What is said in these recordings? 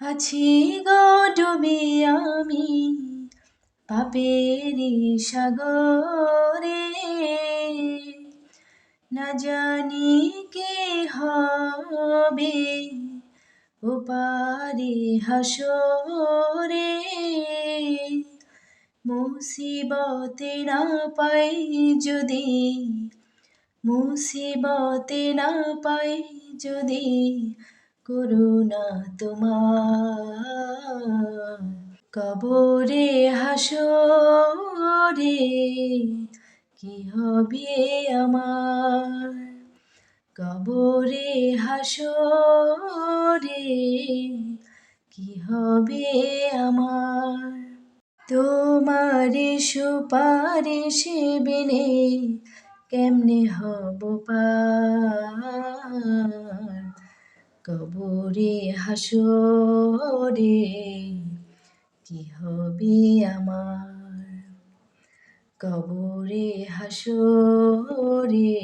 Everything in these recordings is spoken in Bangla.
আছি গো আমি পাপেরি সাগরে। না জানি কে হবে ওপারে হাসরে। মুসিবতে না পাই যদি, মুসিবতে না পাই যদি করুণা তোমার। কবরে হাসরে কি হবে আমার? কবরে হাসরে কি হবে আমার? তোমারে সুপারিশে বিনে কেমনে হব পার? কবরে হাসরে, কি হবে আমার? কবরে হাসরে,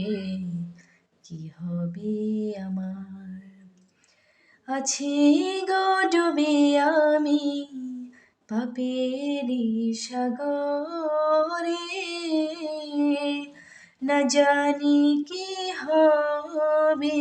কি হবে আমার? আছি গো আমি পাপেরি সাগরে। না জানি কি হবে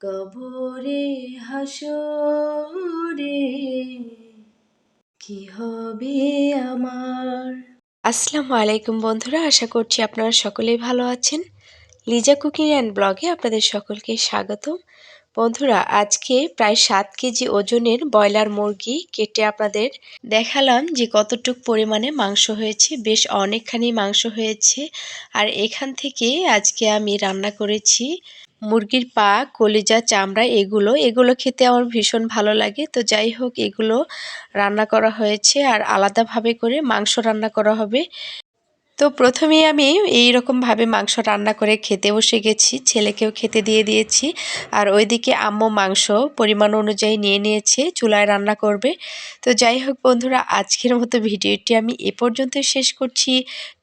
কবরে হাসরে কি হবে আমার? আসসালামু আলাইকুম বন্ধুরা, আশা করছি আপনারা সকলেই ভালো আছেন। লিজা কুকিং অ্যান্ড ব্লগে আপনাদের সকলকে স্বাগতম। বন্ধুরা, আজকে প্রায় সাত কেজি ওজনের ব্রয়লার মুরগি কেটে আপনাদের দেখালাম যে কতটুক পরিমাণে মাংস হয়েছে, বেশ অনেকখানি মাংস হয়েছে। আর এখান থেকে আজকে আমি রান্না করেছি মুরগির পা, কলিজা, চামড়া, এগুলো এগুলো খেতে আমার ভীষণ ভালো লাগে। তো যাই হোক, এগুলো রান্না করা হয়েছে আর আলাদাভাবে করে মাংস রান্না করা হবে। তো প্রথমেই আমি এই রকমভাবে মাংস রান্না করে খেতে বসে গেছি। ছেলেকেও খেতে দিয়ে দিয়েছি। আর ওইদিকে আম্মু মাংস পরিমাণ অনুযায়ী নিয়ে নিয়েছে, চুলায় রান্না করবে। তো যাই হোক বন্ধুরা, আজকের মতো ভিডিওটি আমি এ পর্যন্ত শেষ করছি।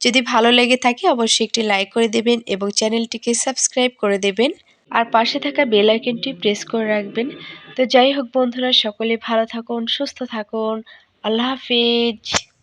যদি ভালো লেগে থাকে অবশ্যই একটি লাইক করে দেবেন এবং চ্যানেলটিকে সাবস্ক্রাইব করে দেবেন। আর পাশে থাকা বেল আইকনটি প্রেস করে রাখবেন। তো যাই হোক বন্ধুরা, সকলে ভালো থাকুন, সুস্থ থাকুন। আল্লাহ হাফিজ।